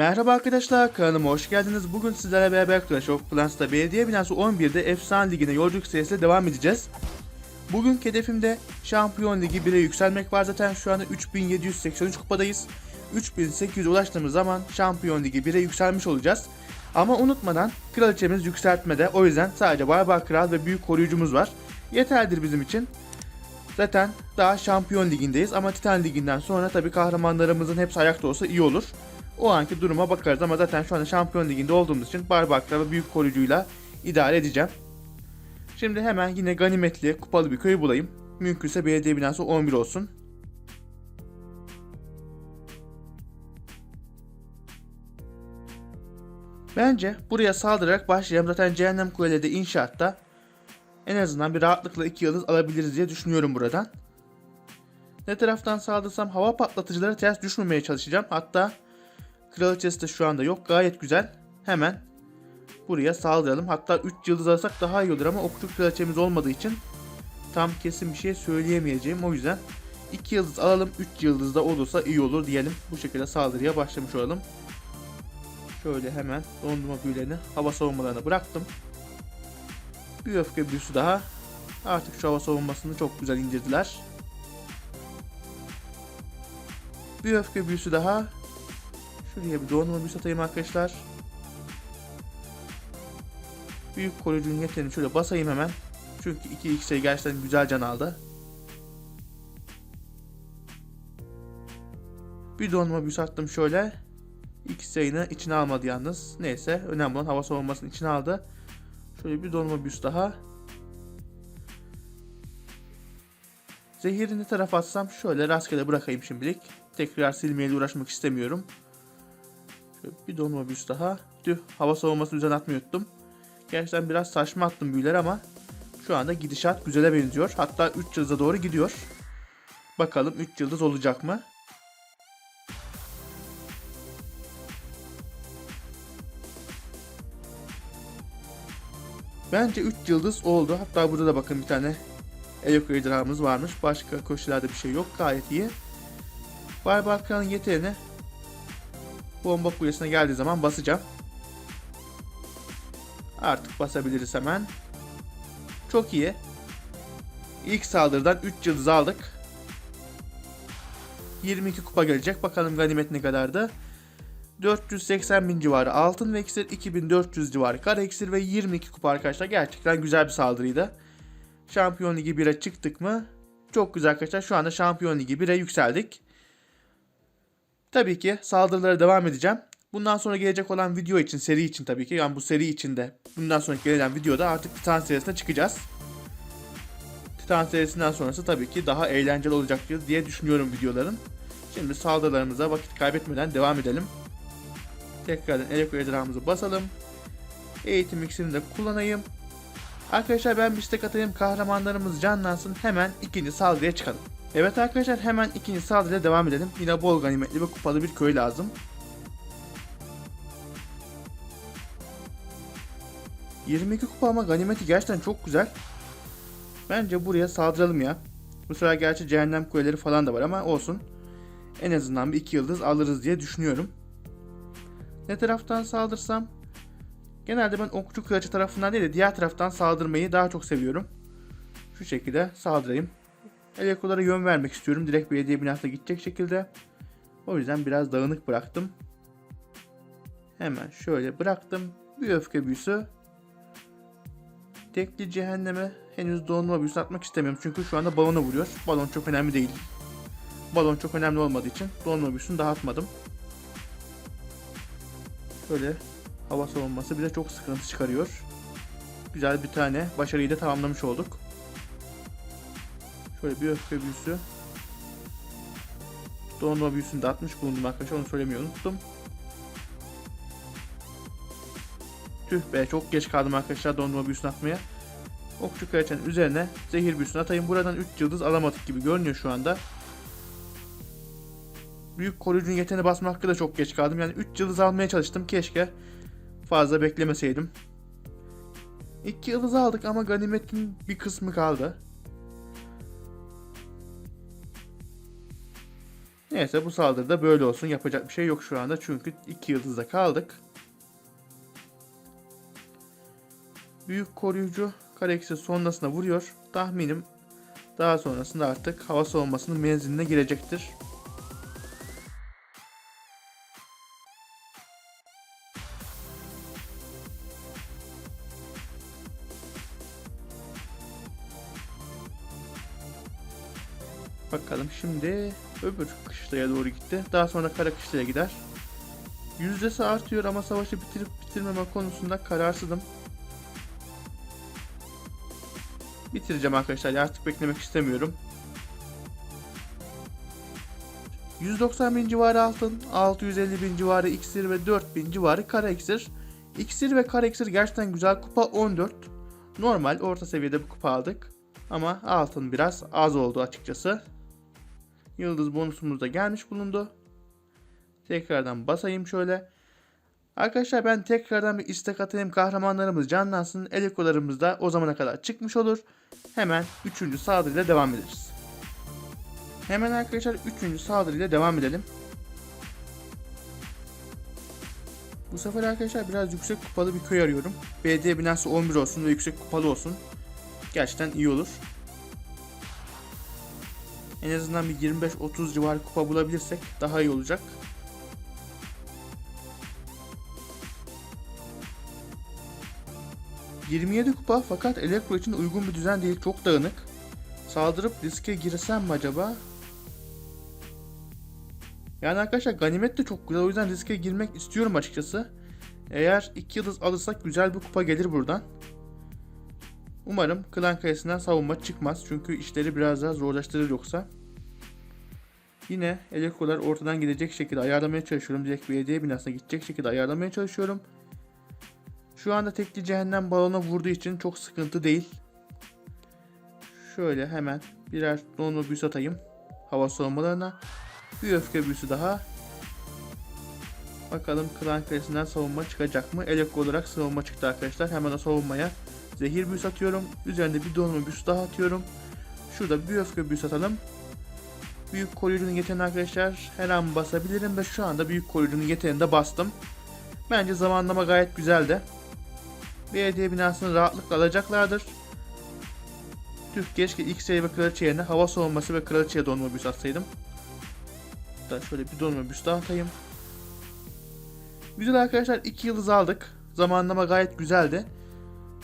Merhaba arkadaşlar kanalıma hoş geldiniz. Bugün sizlerle beraber Clash of Clans'ta belediye binası 11'de Efsane Ligi'ne yolculuk serisiyle devam edeceğiz. Bugünkü hedefimde Şampiyon Ligi 1'e yükselmek var zaten şu anda 3783 kupadayız. 3800'e ulaştığımız zaman Şampiyon Ligi 1'e yükselmiş olacağız. Ama unutmadan kraliçemiz yükseltmede o yüzden sadece Barbar Kral ve Büyük Koruyucumuz var. Yeterlidir bizim için. Zaten daha Şampiyon Ligi'ndeyiz ama Titan Ligi'nden sonra tabii kahramanlarımızın hepsi ayakta olsa iyi olur. O anki duruma bakarız ama zaten şu anda Şampiyon Ligi'nde olduğumuz için Barbak'la ve Büyük Koruyucuyla idare edeceğim. Şimdi hemen yine ganimetli, kupalı bir köy bulayım. Mümkünse belediye binası 11 olsun. Bence buraya saldırarak başlayalım. Zaten Cehennem Kuleleri de inşaatta. En azından bir rahatlıkla 2 yıldız alabiliriz diye düşünüyorum buradan. Ne taraftan saldırsam hava patlatıcıları ters düşmemeye çalışacağım. Hatta kraliçesi de şu anda yok. Gayet güzel. Hemen buraya saldıralım. Hatta 3 yıldız alırsak daha iyi olur ama okçu kraliçemiz olmadığı için tam kesin bir şey söyleyemeyeceğim. O yüzden 2 yıldız alalım. 3 yıldız da olursa iyi olur diyelim. Bu şekilde saldırıya başlamış olalım. Şöyle hemen dondurma büyülerini hava savunmalarına bıraktım. Bir öfke büyüsü daha. Artık şu hava savunmasını çok güzel indirdiler. Bir öfke büyüsü daha. Şuraya bir dondurma büyüsü atayım arkadaşlar. Büyük koruyucunun yeteneğini şöyle basayım hemen. Çünkü 2 x'e gerçekten güzel can aldı. Bir dondurma büyüsü attım şöyle. X sayını içine almadı yalnız. Neyse önemli olan hava savunmasını içine aldı. Şöyle bir donma büst daha. Zehiri ne tarafa atsam şöyle rastgele bırakayım şimdilik. Tekrar silmeyle uğraşmak istemiyorum. Bir donma büst daha. Tüh hava savunması üzerine atmayı unuttum. Gerçekten biraz saçma attım büyüler ama şu anda gidişat güzele benziyor. Hatta 3 yıldıza doğru gidiyor. Bakalım 3 yıldız olacak mı? Bence 3 yıldız oldu. Hatta burada da bakın bir tane Elok ejderhamız varmış. Başka koşularda bir şey yok. Gayet iyi. Barbar Kral'ın yeteneğini bomba kulesine geldiği zaman basacağım. Artık basabiliriz hemen. Çok iyi. İlk saldırıdan 3 yıldız aldık. 22 kupa gelecek. Bakalım ganimet ne kadardı. 480 bin civarı altın ve iksir 2400 civarı kara iksir ve 22 kupa arkadaşlar. Gerçekten güzel bir saldırıydı. Şampiyon Ligi 1'e çıktık mı? Çok güzel arkadaşlar. Şu anda Şampiyon Ligi 1'e yükseldik. Tabii ki saldırılara devam edeceğim. Bundan sonra gelecek olan video için, seri için tabii ki. Yani bu seri içinde bundan sonraki gelen videoda artık Titan serisine çıkacağız. Titan serisinden sonrası tabii ki daha eğlenceli olacaktır diye düşünüyorum videoların. Şimdi saldırılarımıza vakit kaybetmeden devam edelim. Tekrardan elektro ejderhamızı basalım. Eğitim iksirini de kullanayım. Arkadaşlar ben bir istek atayım kahramanlarımız canlansın hemen ikinci saldırıya çıkalım. Evet arkadaşlar hemen ikinci saldırıya devam edelim. Yine bol ganimetli ve kupalı bir köy lazım. ...22 kupa ama ganimeti gerçekten çok güzel. Bence buraya saldıralım ya. Bu sefer gerçi cehennem kuleleri falan da var ama olsun. En azından bir iki yıldız alırız diye düşünüyorum. Ne taraftan saldırsam? Genelde ben okçu kılıcı tarafından değil de diğer taraftan saldırmayı daha çok seviyorum. Şu şekilde saldırayım. Elekolara yön vermek istiyorum. Direkt belediye binasına gidecek şekilde. O yüzden biraz dağınık bıraktım. Hemen şöyle bıraktım. Bir öfke büyüsü. Tekli cehenneme henüz donma büyüsü atmak istemiyorum. Çünkü şu anda balona vuruyor. Balon çok önemli değil. Balon çok önemli olmadığı için donma büyüsünü daha atmadım. Böyle hava savunması bize çok sıkıntı çıkarıyor. Güzel bir tane başarıyı da tamamlamış olduk. Şöyle bir öfke büyüsü. Donma büyüsünü de atmış bulundum arkadaşlar onu söylemeyi unuttum. Tüh be çok geç kaldım arkadaşlar donma büyüsünü atmaya. Okçu kraliçenin üzerine zehir büyüsünü atayım. Buradan 3 yıldız alamadık gibi görünüyor şu anda. Büyük koruyucunun yeteneğine basma hakkı da çok geç kaldım. Yani 3 yıldız almaya çalıştım. Keşke fazla beklemeseydim. 2 yıldız aldık ama ganimetin bir kısmı kaldı. Neyse bu saldırıda böyle olsun. Yapacak bir şey yok şu anda. Çünkü iki yıldızda kaldık. Büyük koruyucu Kareks'i sonrasında vuruyor. Tahminim daha sonrasında artık hava savunmasının menziline girecektir. Bakalım şimdi öbür kışlaya doğru gitti. Daha sonra kara kışlaya gider. Yüzdesi artıyor ama savaşı bitirip bitirmeme konusunda kararsızım. Bitireceğim arkadaşlar. Artık beklemek istemiyorum. 190 bin civarı altın, 650 bin civarı iksir ve 4000 civarı kara iksir. İksir ve kara iksir gerçekten güzel. Kupa 14. Normal orta seviyede bir kupa aldık. Ama altın biraz az oldu açıkçası. Yıldız bonusumuz da gelmiş bulundu. Tekrardan basayım şöyle. Arkadaşlar ben tekrardan bir istek atayım. Kahramanlarımız canlansın. Elikolarımız da o zamana kadar çıkmış olur. Hemen 3. saldırıyla devam ederiz. Hemen arkadaşlar 3. saldırıyla devam edelim. Bu sefer arkadaşlar biraz yüksek kupalı bir köy arıyorum. BD binası 11 olsun ve yüksek kupalı olsun. Gerçekten iyi olur. En azından bir 25-30 civarı kupa bulabilirsek daha iyi olacak. ...27 kupa fakat elektro için uygun bir düzen değil çok dağınık. Saldırıp riske girsem mi acaba? Yani arkadaşlar ganimet de çok güzel o yüzden riske girmek istiyorum açıkçası. Eğer 2 yıldız alırsak güzel bir kupa gelir buradan. Umarım klan kayasından savunma çıkmaz çünkü işleri biraz daha zorlaştırır yoksa. Yine elektrolar ortadan gidecek şekilde ayarlamaya çalışıyorum. Direkt belediye binasına gidecek şekilde ayarlamaya çalışıyorum. Şu anda tekli cehennem balona vurduğu için çok sıkıntı değil. Şöyle hemen birer donlu büyüsü atayım. Hava savunmalarına. Bir öfke büyüsü daha. Bakalım klan kalesinden savunma çıkacak mı? Elek olarak savunma çıktı arkadaşlar. Hemen o savunmaya zehir büyüsü atıyorum. Üzerinde bir donma büyüsü daha atıyorum. Şurada bir öfke büyüsü atalım. Büyük koruyucunun yeteneğini arkadaşlar her an basabilirim ve şu anda büyük koruyucunun yeteneğini de bastım. Bence zamanlama gayet güzeldi. Belediye binasını rahatlıkla alacaklardır. Türk keşke seri ve kraliçe yerine hava savunması ve kraliçeye donma büyüsü atsaydım. Da şöyle bir donma büyüsü daha atayım. Güzel arkadaşlar 2 yıldız aldık. Zamanlama gayet güzeldi.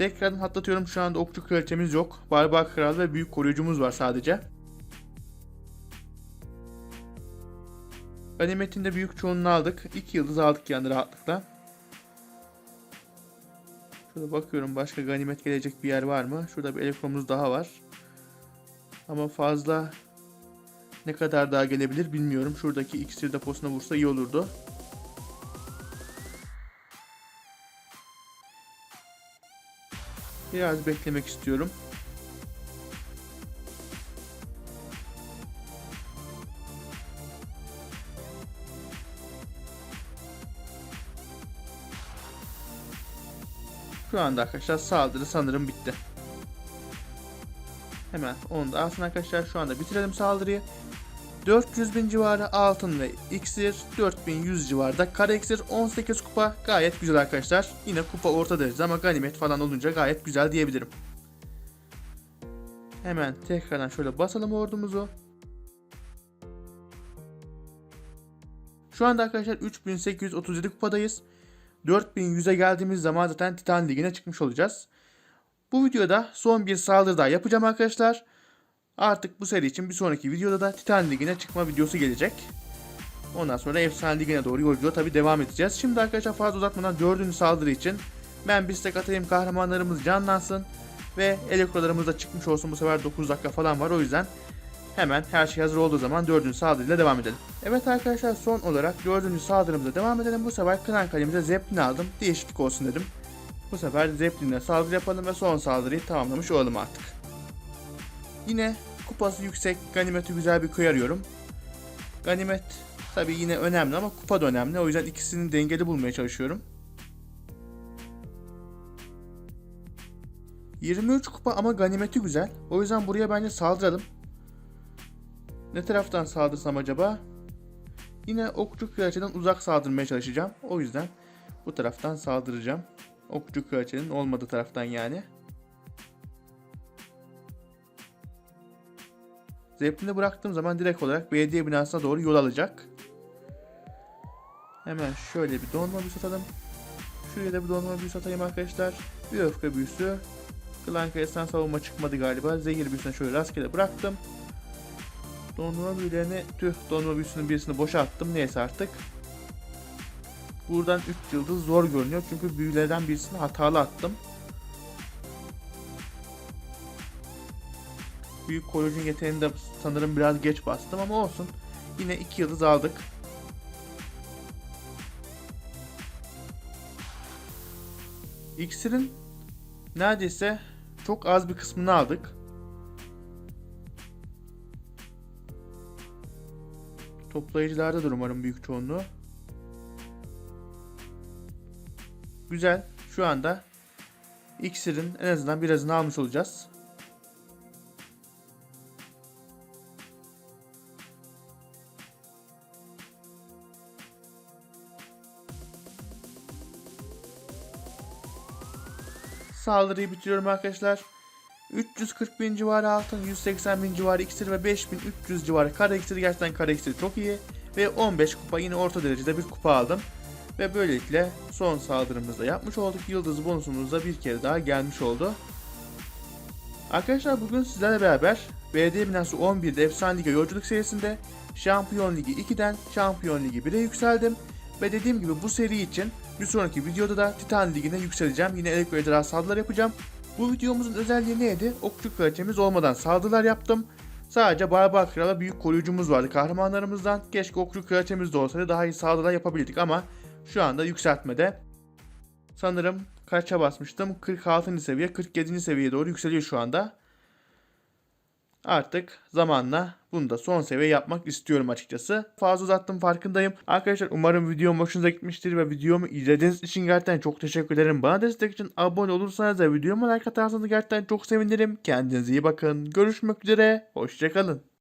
Tekrardan hatırlatıyorum şu anda okçu kraliçemiz yok. Barbar kral ve büyük koruyucumuz var sadece. Ganimetin de büyük çoğunluğunu aldık. 2 yıldız aldık yani rahatlıkla. Şurada bakıyorum başka ganimet gelecek bir yer var mı? Şurada bir elektromuz daha var. Ama fazla ne kadar daha gelebilir bilmiyorum. Şuradaki iksir deposuna vursa iyi olurdu. Biraz beklemek istiyorum. Şu anda arkadaşlar saldırı sanırım bitti. Hemen onu da alsın arkadaşlar. Şu anda bitirelim saldırıyı. 400 bin civarı altın ve iksir, 4100 civarında kara iksir, 18 kupa gayet güzel arkadaşlar. Yine kupa orta derece ama ganimet falan olunca gayet güzel diyebilirim. Hemen tekrardan şöyle basalım ordumuzu. Şu anda arkadaşlar 3837 kupadayız. 4100'e geldiğimiz zaman zaten Titan Ligi'ne çıkmış olacağız. Bu videoda son bir saldırı daha yapacağım arkadaşlar. Artık bu seri için bir sonraki videoda da Titan Ligi'ne çıkma videosu gelecek. Ondan sonra Efsane Ligi'ne doğru yolculuğa tabi devam edeceğiz. Şimdi arkadaşlar fazla uzatmadan dördüncü saldırı için ben bir istek atayım kahramanlarımız canlansın. Ve elektrolarımız da çıkmış olsun bu sefer 9 dakika falan var o yüzden hemen her şey hazır olduğu zaman dördüncü saldırıyla devam edelim. Evet arkadaşlar son olarak dördüncü saldırımıza devam edelim. Bu sefer klan kalemize Zeppelin aldım. Değişiklik olsun dedim. Bu sefer Zeppelin'le saldırı yapalım ve son saldırıyı tamamlamış olalım artık. Yine kupası yüksek, ganimeti güzel bir köy arıyorum. Ganimet tabi yine önemli ama kupa da önemli. O yüzden ikisini dengeli bulmaya çalışıyorum. 23 kupa ama ganimeti güzel. O yüzden buraya bence saldıralım. Ne taraftan saldırsam acaba? Yine okçu kraliçeden uzak saldırmaya çalışacağım. O yüzden bu taraftan saldıracağım. Okçu kraliçenin olmadığı taraftan yani. Zeppelin'i bıraktığım zaman direkt olarak belediye binasına doğru yol alacak. Hemen şöyle bir donma büyüsü atalım. Şuraya da bir donma büyüsü atayım arkadaşlar. Bir öfke büyüsü. Klan Kalesi'nden savunma çıkmadı galiba. Zehir büyüsünü şöyle rastgele bıraktım. Dondurma büyülerini tüh dondurma büyüsünün birisini boşa attım. Neyse artık. Buradan 3 yıldız zor görünüyor. Çünkü büyülerden birisini hatalı attım. Büyük koruyucun yeteneğini de sanırım biraz geç bastım ama olsun. Yine 2 yıldız aldık. İksirin neredeyse çok az bir kısmını aldık. Toplayıcılardadır umarım büyük çoğunluğu. Güzel. Şu anda iksirin en azından birazını almış olacağız. Saldırıyı bitiriyorum arkadaşlar. 340 bin civarı altın, 180 bin civarı iksir ve 5300 civarı kara iksir. Gerçekten kara iksir çok iyi. Ve 15 kupa yine orta derecede bir kupa aldım. Ve böylelikle son saldırımızda yapmış olduk. Yıldız bonusumuz da bir kere daha gelmiş oldu. Arkadaşlar bugün sizlerle beraber Belediye Binası 11'de Efsane Lig'e yolculuk serisinde Şampiyon Ligi 2'den Şampiyon Ligi 1'e yükseldim. Ve dediğim gibi bu seri için bir sonraki videoda da Titan Ligi'ne yükseleceğim. Yine elektro ejderha saldırılar yapacağım. Bu videomuzun özelliği neydi? Okçu kraliçemiz olmadan saldırılar yaptım. Sadece Barbar Kral'a büyük koruyucumuz vardı kahramanlarımızdan. Keşke okçu kraliçemiz de olsaydı daha iyi saldırılar yapabilirdik ama şu anda yükseltmede. Sanırım kaça basmıştım? 46. seviye, 47. seviyeye doğru yükseliyor şu anda. Artık zamanla bunu da son seviye yapmak istiyorum açıkçası. Fazla uzattım farkındayım. Arkadaşlar umarım videom hoşunuza gitmiştir ve videomu izlediğiniz için gerçekten çok teşekkür ederim. Bana destek için abone olursanız da videoma like atarsanız gerçekten çok sevinirim. Kendinize iyi bakın. Görüşmek üzere. Hoşçakalın.